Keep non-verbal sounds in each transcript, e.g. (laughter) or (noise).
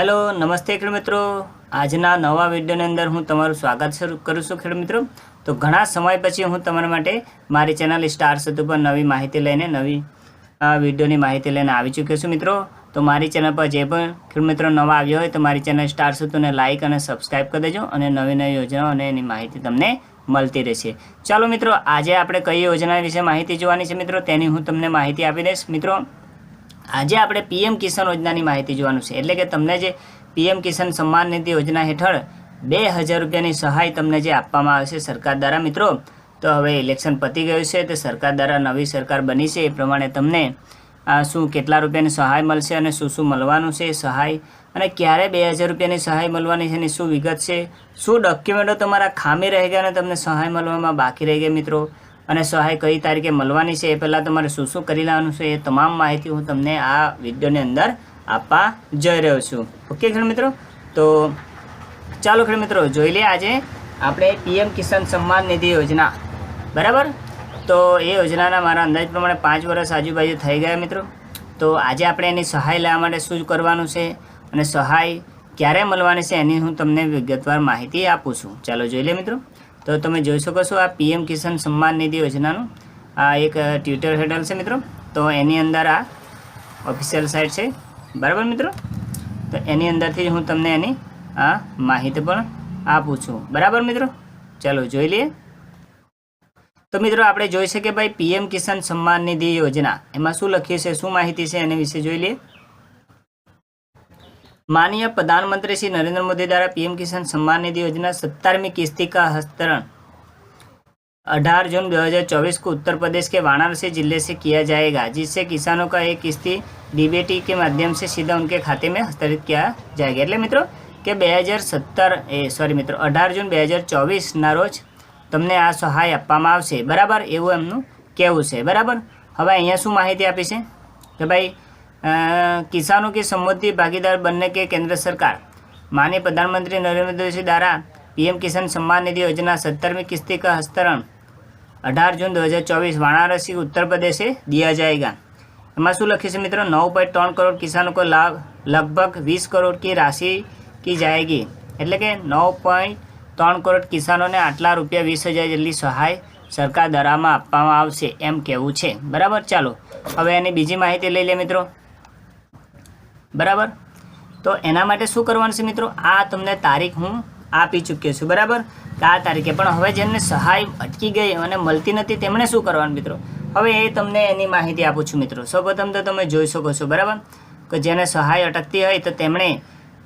Hello, નમસ્તે ખેડ મિત્રો. આજના નવા વિડીયોની અંદર હું તમારું સ્વાગત કરું છું ખેડ મિત્રો. તો ઘણા સમય પછી હું તમારા માટે મારી ચેનલ સ્ટાર સેતુ પર નવી માહિતી લઈને નવી વિડીયોની માહિતી લઈને આવી ચૂક્યો છું મિત્રો. તો મારી ચેનલ પર જે પણ ખેડ મિત્રો નવા આવ્યો હોય તો મારી ચેનલ સ્ટાર સેતુને લાઇક અને સબસ્ક્રાઈબ કરી દેજો અને નવી નવી યોજનાઓ અને એની માહિતી તમને મળતી રહેશે. ચાલો મિત્રો, આજે આપણે કઈ યોજના વિશે માહિતી જોવાની છે મિત્રો? તેની હું તમને માહિતી આપી દઈશ. મિત્રો આજે આપણે પીએમ કિસાન યોજનાની માહિતી જોવાનું છે. એટલે કે તમને જે પીએમ કિસાન સન્માન નિધિ યોજના હેઠળ બે હજાર રૂપિયાની સહાય તમને જે આપવામાં આવે છે સરકાર દ્વારા, મિત્રો, તો હવે ઇલેક્શન પતી ગયું છે તે સરકાર દ્વારા નવી સરકાર બની છે. એ પ્રમાણે તમને શું કેટલા રૂપિયાની સહાય મળશે અને શું શું મળવાનું છે સહાય અને ક્યારે બે હજાર રૂપિયાની સહાય મળવાની છે એની શું વિગત છે? શું ડોક્યુમેન્ટો તમારા ખામી રહી ગયા અને તમને સહાય મળવામાં બાકી રહી ગયા મિત્રો? અને સહાય કઈ તારીખે મળવાની છે એ પહેલાં તમારે શું શું કરી લેવાનું છે એ તમામ માહિતી હું તમને આ વિડીયોની અંદર આપવા જઈ રહ્યો છું. ઓકે ખેડ મિત્રો? તો ચાલો ખેડ મિત્રો, જોઈ લઈએ આજે આપણે પીએમ કિસાન સન્માન નિધિ યોજના. બરાબર? તો એ યોજનાના મારા અંદાજ પ્રમાણે પાંચ વર્ષ આજુબાજુ થઈ ગયા મિત્રો. તો આજે આપણે એની સહાય લેવા માટે શું કરવાનું છે અને સહાય ક્યારે મળવાની છે એની હું તમને વિગતવાર માહિતી આપું છું. ચાલો જોઈ લે મિત્રો. તો તમે જોઈ શકો છો આ પીએમ કિસાન સન્માન નિધિ યોજનાનું આ એક ટ્વિટર હેન્ડલ છે મિત્રો. તો એની અંદર આ ઓફિશિયલ સાઇટ છે. બરાબર મિત્રો? તો એની અંદરથી હું તમને એની આ માહિતી પણ આપું છું. બરાબર મિત્રો? ચાલો જોઈ લઈએ. તો મિત્રો આપણે જોઈ શકીએ ભાઈ પીએમ કિસાન સન્માન નિધિ યોજના. એમાં શું લખ્યું છે, શું માહિતી છે એની વિશે જોઈ લઈએ. माननीय प्रधानमंत्री श्री नरेंद्र मोदी द्वारा पीएम किसान सम्मान निधि योजना सत्तरवीं किस्ती का हस्तांतरण 18 जून 2024 को उत्तर प्रदेश के वाराणसी जिले से किया जाएगा जिससे किसानों का एक किस्ती डीबीटी के माध्यम से सीधा उनके खाते में हस्तांतरित किया जाएगा એટલે મિત્રો કે બે હજાર સત્તર એ સોરી મિત્રો અઢાર જૂન બે હજાર ચોવીસના રોજ તમને આ સહાય આપવામાં આવશે બરાબર એવું એમનું કહેવું છે બરાબર હવે અહીંયા શું માહિતી આપી છે કે ભાઈ अ, किसानों की समृद्धि भागीदार बनने के केंद्र सरकार माननीय प्रधानमंत्री नरेंद्र मोदी जी द्वारा पीएम किसान सम्मान निधि योजना सत्तरवीं किस्ती का हस्तांतरण 18 जून 2024 वाराणसी उत्तर प्रदेश से दिया जाएगा એમાં શું લખ્યું છે મિત્રો નવ પોઈન્ટ ત્રણ કરોડ કિસાનો કો લાભ લગભગ વીસ કરોડ કી રાશિ કી જાયગી એટલે કે નવ પોઈન્ટ ત્રણ કરોડ કિસાનોને આટલા રૂપિયા વીસ હજાર જેટલી સહાય સરકાર દ્વારામાં આપવામાં આવશે એમ કહેવું છે બરાબર ચાલો હવે એની બીજી માહિતી લઈ લે મિત્રો બરાબર તો એના માટે શું કરવાનું છે મિત્રો આ તમને તારીખ હું આપી ચૂક્યો છું બરાબર કે આ તારીખે પણ હવે જેમને સહાય અટકી ગઈ અને મળતી નથી તેમણે શું કરવાનું મિત્રો હવે એ તમને એની માહિતી આપું છું મિત્રો સૌપ્રથમ તો તમે જોઈ શકો છો બરાબર કે જેને સહાય અટકતી હોય તો તેમણે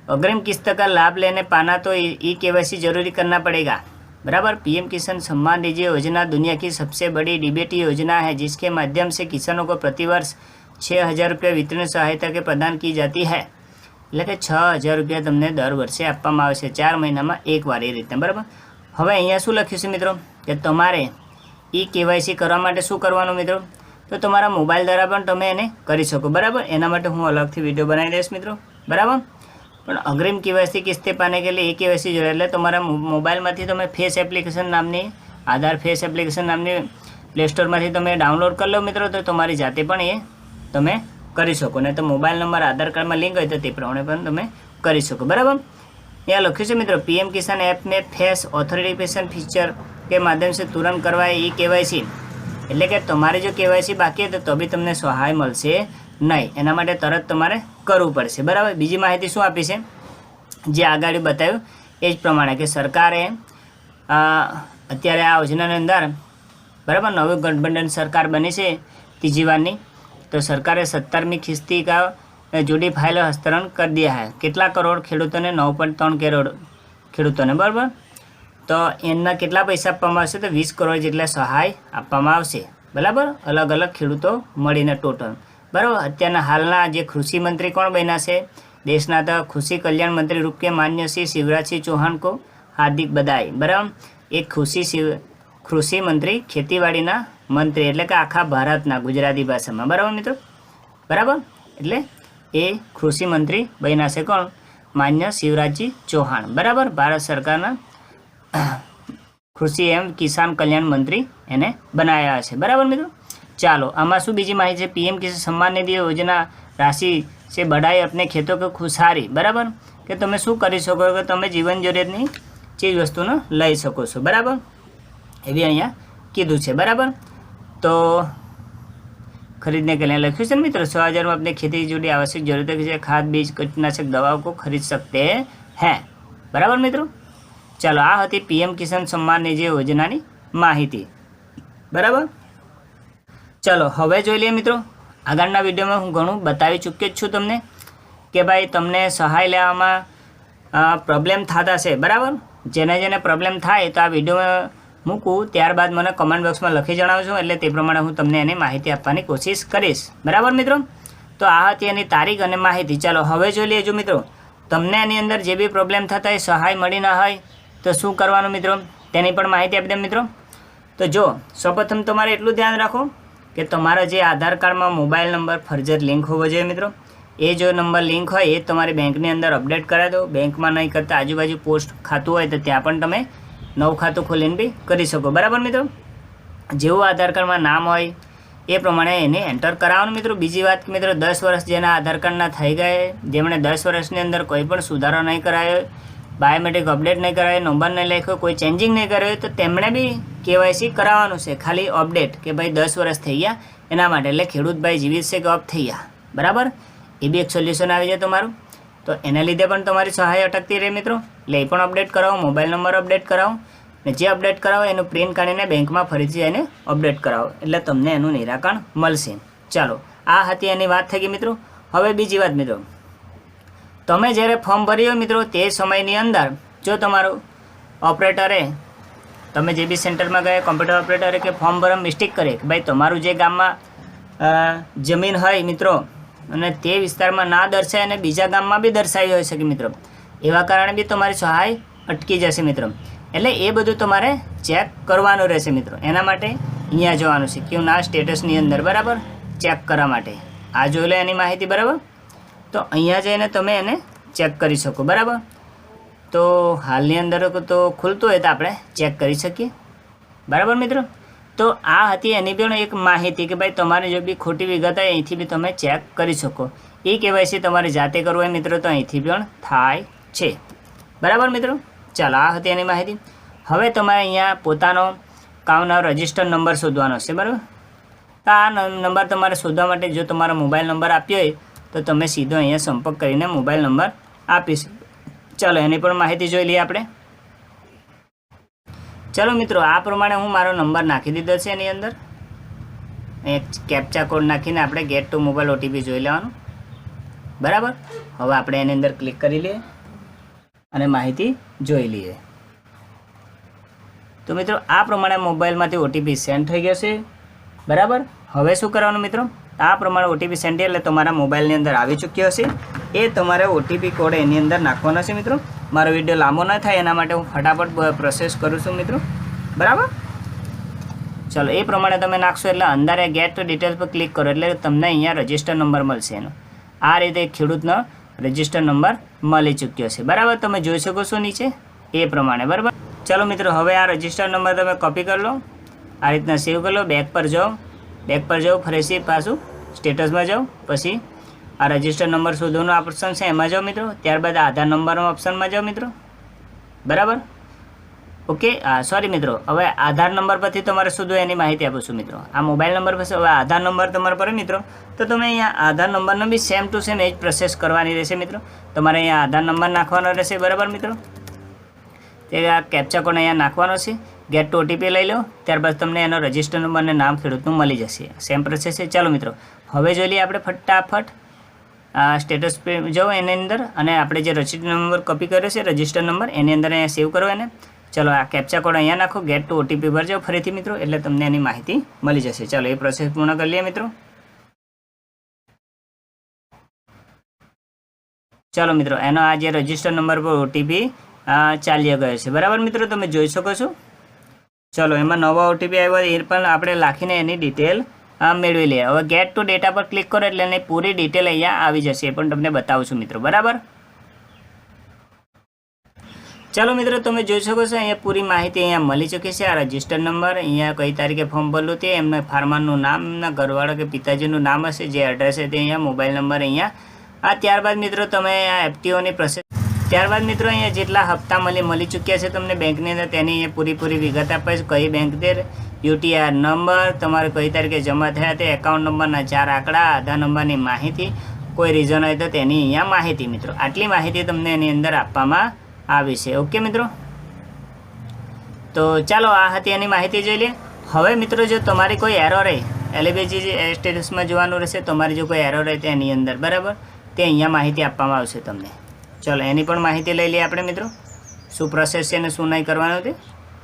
अग्रिम किस्त का लाभ लेने पाना तो ई केवाईसी जरूरी करना पड़ेगा बराबर पीएम किसान सम्मान निधि योजना दुनिया की सबसे बड़ी डीबीटी योजना है जिसके माध्यम से किसानों को प्रतिवर्ष छः हज़ार रुपये वितरण सहायता के प्रदान की जाती है એટલે કે છ હજાર રૂપિયા તમને દર વર્ષે આપવામાં આવે છે ચાર મહિનામાં એકવાર એ રીતે બરાબર હવે અહીંયા શું લખ્યું છે મિત્રો કે તમારે ઈ કેવાયસી કરવા માટે શું કરવાનું મિત્રો તો તમારા મોબાઈલ દ્વારા પણ તમે એને કરી શકો બરાબર એના માટે હું અલગથી વિડીયો બનાવી દઈશ મિત્રો બરાબર પણ અગ્રિમ કેવાયસી કિસ્તે પાને કે लिए એ કેવાયસી જોડે એટલે તમારા મો- મોબાઈલમાંથી તમે ફેસ એપ્લિકેશન નામની આધાર ફેસ એપ્લિકેશન નામની પ્લે સ્ટોરમાંથી તમે ડાઉનલોડ કરી લો મિત્રો તો તમારી જાતે પણ એ તમે કરી શકો. ને તો મોબાઈલ નંબર આધાર કાર્ડમાં લિંક હોય તો તે પ્રમાણે પણ તમે કરી શકો. બરાબર? ત્યાં લખ્યું છે મિત્રો પીએમ કિસાન એપને ફેસ ઓથોરિટિફિકેશન ફીચર કે માધ્યમથી તુરંત કરવાય એ કેવાયસી. એટલે કે તમારે જો કેવાયસી બાકી તો તો બી તમને સહાય મળશે નહીં. એના માટે તરત તમારે કરવું પડશે. બરાબર? બીજી માહિતી શું આપી છે? જે આગાડી બતાવ્યું એ જ પ્રમાણે કે સરકારે અત્યારે આ યોજનાની અંદર બરાબર નવું ગઠબંધન સરકાર બની છે, ત્રીજી વારની. તો સરકારે સત્તરમી કિસ્તી કા જુડી ફાઇલ હસ્તાંતરણ કરી દિયા હૈ. કેટલા કરોડ ખેડૂતોને નવ પોઈન્ટ ત્રણ કરોડ ખેડૂતોને, બરાબર? તો એમના કેટલા પૈસા આપવામાં આવશે? તો વીસ કરોડ જેટલા સહાય આપવામાં આવશે. બરાબર? અલગ અલગ ખેડૂતો મળીને ટોટલ. બરાબર? અત્યારના હાલના જે કૃષિ મંત્રી કોણ બન્યા છે? દેશના તો કૃષિ કલ્યાણ મંત્રી રૂપે માન્ય શ્રી શિવરાજસિંહ ચૌહાણ કો હાર્દિક બધાઈ બરાબર? એક કૃષિ શિવ, કૃષિ મંત્રી ખેતીવાડીના મંત્રી એટલે કે આખા ભારતના ગુજરાતી ભાષામાં. બરાબર મિત્રો? બરાબર? એટલે એ કૃષિ મંત્રી બન્યા છે કોણ? માન્ય શિવરાજજી ચૌહાણ. બરાબર? ભારત સરકારના (coughs) કૃષિ એમ કિસાન કલ્યાણ મંત્રી એને બનાવ્યા છે. બરાબર મિત્રો? ચાલો, આમાં શું બીજી માહિતી છે? પીએમ કિસાન સન્માન નિધિ યોજના રાશિ છે બઢાઈ અપને ખેતો કે ખુશારી. બરાબર? કે તમે શું કરી શકો કે તમે જીવન જરૂરિયાતની ચીજ વસ્તુને લઈ શકો છો. બરાબર? એવી અહીંયા કીધું છે. બરાબર? તો खरीदने के लिए लक्ष्य से मित्र सौ हज़ार में अपने खेती से जुड़ी आवश्यक जरूरतें जैसे खाद बीज कीटनाशक दवाओं को खरीद सकते हैं બરાબર મિત્રો ચાલો આ હતી પીએમ કિસાન સન્માન નિધિ યોજનાની માહિતી બરાબર ચાલો હવે જોઈ લઈએ મિત્રો આગળના વિડીયોમાં હું ઘણું બતાવી ચૂક્યો જ છું તમને કે ભાઈ તમને સહાય લેવામાં પ્રોબ્લેમ થતા છે બરાબર જેને જેને પ્રોબ્લેમ થાય તો આ વિડીયોમાં મૂકું. ત્યારબાદ મને કમેન્ટ બોક્સમાં લખી જણાવજો, એટલે તે પ્રમાણે હું તમને એની માહિતી આપવાની કોશિશ કરીશ. બરાબર મિત્રો? તો આ હતી એની તારીખ અને માહિતી. ચાલો, હવે જોઈ લઈએ જો મિત્રો. તમને એની અંદર જે બી પ્રોબ્લેમ થતા હોય, સહાય મળી ન હોય, તો શું કરવાનું મિત્રો? તેની પણ માહિતી આપી દે મિત્રો. તો જો, સૌપ્રથમ તમારે એટલું ધ્યાન રાખો કે તમારા જે આધાર કાર્ડમાં મોબાઈલ નંબર, ફરજિયાત લિંક હોવો જોઈએ મિત્રો. એ જો નંબર લિંક હોય, એ તમારી બેંકની અંદર અપડેટ કરાવી દો. બેંકમાં નહીં કરતા આજુબાજુ પોસ્ટ ખાતું હોય, તો ત્યાં પણ તમે નવું ખાતું ખોલીને બી કરી શકો. બરાબર મિત્રો? જેવું આધાર કાર્ડમાં નામ હોય, એ પ્રમાણે એને એન્ટર કરાવવાનું મિત્રો. બીજી વાત મિત્રો, દસ વર્ષ જેના આધાર કાર્ડના થઈ ગયા જેમણે દસ વર્ષની અંદર કોઈ પણ સુધારો નહીં કરાયો, બાયોમેટ્રિક અપડેટ નહીં કરાયો, નંબર નહીં લખ્યો, કોઈ ચેન્જિંગ નહીં કર્યો, તો તેમણે બી કેવાયસી કરાવવાનું છે. ખાલી અપડેટ કે ભાઈ દસ વર્ષ થઈ ગયા, એના માટે. એટલે ખેડૂતભાઈ જીવિત છે કે અપ થઈ ગયા. બરાબર? એ બી એક સોલ્યુશન આવી જાય તમારું. તો એના લીધે પણ તમારી સહાય અટકતી રહે મિત્રો. એટલે એ પણ અપડેટ કરાવો મોબાઈલ નંબર અપડેટ કરાવો, ને જે અપડેટ કરાવો એનું પ્રિન્ટ કાઢીને બેંકમાં ફરીથી એને અપડેટ કરાવો. એટલે તમને એનું નિરાકરણ મળશે. ચાલો, આ હતી એની વાત થઈ ગઈ મિત્રો. હવે બીજી વાત મિત્રો. તમે જ્યારે ફોર્મ ભર્યો મિત્રો તે સમયની અંદર, જો તમારું ઓપરેટરે તમે જે બી સેન્ટરમાં ગયા કોમ્પ્યુટર ઓપરેટરે કે ફોર્મ ભરવા મિસ્ટેક કરે કે ભાઈ તમારું જે ગામમાં જમીન હોય મિત્રો, અને તે વિસ્તારમાં ના દર્શાય અને બીજા ગામમાં બી દર્શાવી હોય શકે મિત્રો. એવા કારણે બી તમારી સહાય અટકી જશે મિત્રો. એટલે એ બધું તમારે ચેક કરવાનું રહેશે મિત્રો. એના માટે અહીંયા જવાનું છે. કે ના સ્ટેટસની અંદર, બરાબર? ચેક કરવા માટે. આ જોઈ લો એની માહિતી, બરાબર? તો અહીંયા જઈને તમે એને ચેક કરી શકો, બરાબર? તો હાલની અંદર તો ખુલતું હોય તો આપણે ચેક કરી શકીએ. બરાબર મિત્રો? તો આ હતી એની પણ એક માહિતી કે ભાઈ તમારે જો બી ખોટી વિગત હોય, અહીંથી બી તમે ચેક કરી શકો. એ કેવાયસી તમારે જાતે કરવું હોય મિત્રો, તો અહીંથી પણ થાય છે. બરાબર મિત્રો? ચાલો, આ હતી એની માહિતી. હવે તમારે અહીંયા પોતાનો કામનો રજિસ્ટર નંબર શોધવાનો છે, બરાબર? તો આ નંબર તમારે શોધવા માટે જો તમારો મોબાઈલ નંબર આપ્યો હોય, તો તમે સીધો અહીંયા સંપર્ક કરીને મોબાઈલ નંબર આપી ચાલો, એની પણ માહિતી જોઈ લઈએ આપણે. ચાલો મિત્રો, આ પ્રમાણે હું મારો નંબર નાખી દીધો છે એની અંદર. એક કેપ્ચા કોડ નાખીને આપણે ગેટ ટુ મોબાઈલ ઓટીપી જોઈ લેવાનું. બરાબર? હવે આપણે એની અંદર ક્લિક કરી લઈએ. અને માહિતી જોઈ લઈએ. તો મિત્રો, આ પ્રમાણે મોબાઈલમાંથી ઓટીપી સેન્ડ થઈ ગયો છે. બરાબર? હવે શું કરવાનું મિત્રો? આ પ્રમાણે ઓટીપી સેન્ડ એટલે તમારા મોબાઈલની અંદર આવી ચૂક્યો હશે. એ તમારે ઓટીપી કોડ એની અંદર નાખવાનો છે મિત્રો. મારો વીડિયો લાંબો ન થાય, એના માટે હું ફટાફટ પ્રોસેસ કરું છું મિત્રો. બરાબર? ચલો, એ પ્રમાણે તમે નાખશો એટલે અંદર ગેટ ડિટેલ્સ પર ક્લિક કરો એટલે તમને અહીંયા રજિસ્ટર નંબર મળશે એનો. આ રીતે ખેડૂતનો રજિસ્ટર નંબર મળી ચૂક્યો છે. બરાબર? તમે જોઈ શકો છો નીચે? એ પ્રમાણે, બરાબર? ચલો મિત્રો, હવે આ રજિસ્ટર નંબર તમે કોપી કરી લો. આ રીતના સેવ કરી લો. બેક પર જાઓ. બેક પર જાઓ, ફરીથી પાછું સ્ટેટસમાં જાઓ. પછી આ રજિસ્ટર નંબર શોધવાનો ઓપ્શન છે. એમાં જાઓ મિત્રો. ત્યારબાદ આધાર નંબરનો ઓપ્શનમાં જાઓ મિત્રો. બરાબર? ઓકે સોરી મિત્રો. હવે આધાર નંબર પરથી તમારે શોધવું એની માહિતી આપું છું મિત્રો. આ મોબાઈલ નંબર પછી હવે આધાર નંબર તમારે પર મિત્રો. તો તમે અહીંયા આધાર નંબરનો બી સેમ ટુ સેમ એ જ પ્રોસેસ કરવાની રહેશે મિત્રો. તમારે અહીંયા આધાર નંબર નાખવાનો રહેશે, બરાબર મિત્રો? તે આ કેપ્ચા કોડ અહીંયા નાખવાનો છે. ગેટ ટુ ઓટીપી લઈ લો. ત્યારબાદ તમને એનો રજિસ્ટર નંબર અને નામ ખેડૂતનું મળી જશે. સેમ પ્રોસેસ છે. ચાલો મિત્રો. હવે જોઈ લઈએ આપણે ફટાફટ, આ સ્ટેટસ જાઓ એની અંદર. અને આપણે જે રજિસ્ટર નંબર કોપી કર્યો છે રજિસ્ટર નંબર એની અંદર અહીંયા સેવ કરો એને. ચલો, આ કેપ્ચા કોડ અહીંયા નાખો ગેટ ટુ ઓટીપી પર જાઓ ફરીથી મિત્રો, એટલે તમને એની માહિતી મળી જશે. ચાલો, એ પ્રોસેસ પૂર્ણ કરી લઈએ મિત્રો. ચાલો મિત્રો, એનો આ જે રજિસ્ટર નંબર પર ઓટીપી ચાલ્યા ગયો છે. બરાબર મિત્રો, તમે જોઈ શકો છો? ચલો, એમાં નવા ઓટીપી આવ્યો એ પણ આપણે લાખીને એની ડિટેલ મેળવી લઈએ. હવે ગેટ ટુ ડેટા પર ક્લિક કરો એટલે એની પૂરી ડિટેલ અહીંયા આવી જશે, એ પણ તમને બતાવું છું મિત્રો. બરાબર? ચાલો મિત્રો, તમે જોઈ શકો છો, અહીંયા પૂરી માહિતી અહીંયા મળી ચૂકી છે. આ રજિસ્ટર નંબર, અહીંયા કઈ તારીખે ફોર્મ ભરલું તે, એમના ફાર્મરનું નામ, એમના ઘરવાળા કે પિતાજીનું નામ હશે, જે એડ્રેસ છે તે અહીંયા મોબાઈલ નંબર અહીંયા. આ ત્યારબાદ મિત્રો, તમે આ એફટીઓની પ્રોસેસ ત્યારબાદ મિત્રો, અહીંયા જેટલા હપ્તા મળી મળી ચૂક્યા છે તમને બેંકની અંદર, તેની અહીંયા પૂરીપૂરી વિગત આપે છે કઈ બેંક તે? યુટીઆર નંબર, તમારે કઈ તારીખે જમા થયા તે એકાઉન્ટ નંબરના ચાર આંકડા, આધાર નંબરની માહિતી, કોઈ રીઝન હોય તો તેની અહીંયા માહિતી મિત્રો. આટલી માહિતી તમને એની અંદર આપવામાં આવી છે. ઓકે મિત્રો? તો ચાલો આ હતી એની માહિતી જોઈ લઈએ. હવે, મિત્રો, જો તમારી કોઈ એરો રહે એલબીજી સ્ટેટસમાં જોવાનું રહેશે, તમારી જો કોઈ એરો રહે તેની અંદર, બરાબર? તે અહીંયા માહિતી આપવામાં આવશે તમને. ચલો, એની પણ માહિતી લઈ લઈએ આપણે, મિત્રો. શું પ્રોસેસ છે અને શું નહીં કરવાનું તે?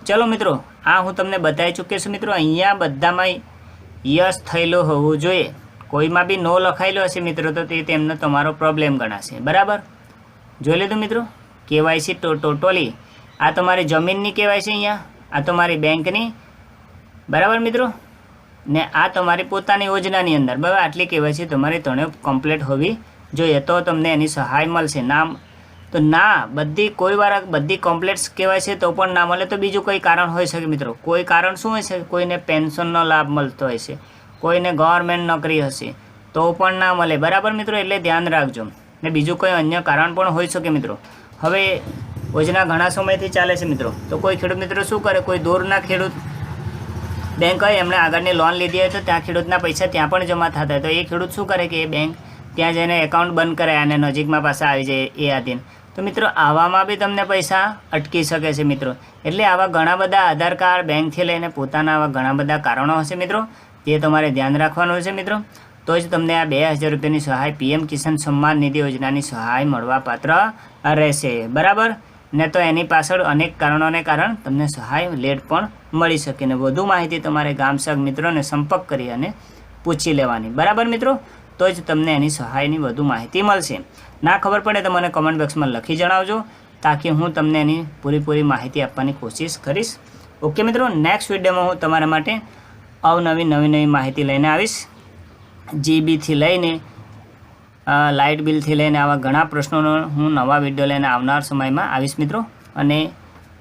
ચલો, મિત્રો, આ હું તમને બતાવી ચૂક્યો છું, મિત્રો. અહીંયા બધામાં યસ થયેલો હોવું જોઈએ. કોઈમાં બી નો લખાયેલો હશે, મિત્રો, તો તે તેમનો તમારો પ્રોબ્લેમ ગણાશે. બરાબર? જોઈ લીધું, મિત્રો? કેવાયસી ટોટલી આ તમારી જમીનની કેવાયસી અહીંયા. આ તમારી બેંકની. બરાબર મિત્રો? ને આ તમારી પોતાની યોજનાની અંદર. બરાબર? આટલી કેવાયસી તમારી ત્રણે કમ્પ્લીટ હોવી જોઈએ. તો તમને એની સહાય મળશે. નામ તો ના, બધી કોઈ વાર બધી કમ્પ્લેટ્સ કહેવાય છે તો પણ ના મળે તો બીજું કોઈ કારણ હોઈ શકે મિત્રો. કોઈ કારણ શું હોય છે કોઈને પેન્શનનો લાભ મળતો હોય છે. કોઈને ગવર્મેન્ટ નોકરી હશે તો પણ ના મળે. બરાબર મિત્રો? એટલે ધ્યાન રાખજો. ને બીજું કોઈ અન્ય કારણ પણ હોઈ શકે મિત્રો. હવે યોજના ઘણા સમયથી ચાલે છે મિત્રો. તો કોઈ ખેડૂત મિત્રો શું કરે? કોઈ દૂરના ખેડૂત બેંક હોય, એમણે આગળની લોન લીધી હોય તો ત્યાં ખેડૂતના પૈસા ત્યાં પણ જમા થતા હોય. તો એ ખેડૂત શું કરે કે એ બેંક ત્યાં જઈને એકાઉન્ટ બંધ કરે અને નજીકમાં પાછા આવી જાય એ આધીન. તો મિત્રો, આવામાં બી તમને પૈસા અટકી શકે છે મિત્રો. એટલે આવા ઘણા બધા આધાર કાર્ડ બેંકથી લઈને પોતાના આવા ઘણા બધા કારણો હશે મિત્રો. તે તમારે ધ્યાન રાખવાનું છે મિત્રો. તો જ તમને આ બે હજાર રૂપિયાની સહાય પીએમ કિસાન સન્માન નિધિ યોજનાની સહાય મળવાપાત્ર રહેશે. બરાબર? ને તો એની પાછળ અનેક કારણોને કારણ તમને સહાય લેટ પણ મળી શકે ને વધુ માહિતી તમારે ગામસગ મિત્રોને સંપર્ક કરી અને પૂછી લેવાની. બરાબર મિત્રો? તો જ તમને એની સહાયની વધુ માહિતી મળશે. ના ખબર પડે તો મને કમેન્ટ બોક્સમાં લખી જણાવજો તાકી હું તમને એની પૂરેપૂરી માહિતી આપવાની કોશિશ કરીશ. ઓકે મિત્રો નેક્સ્ટ વિડીયોમાં હું તમારા માટે અવનવી નવી નવી માહિતી લઈને આવીશ. જીબીથી લઈને લાઇટ બિલથી લઈને આવા ઘણા પ્રશ્નોનો હું નવા વીડિયો લઈને આવનાર સમયમાં આવીશ મિત્રો. અને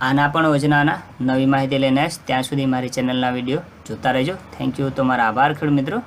આના પણ યોજનાના નવી માહિતી લઈને આવીશ. ત્યાં સુધી મારી ચેનલના વીડિયો જોતા રહેજો. થેન્ક યુ તમારા આભાર ખેડૂત મિત્રો.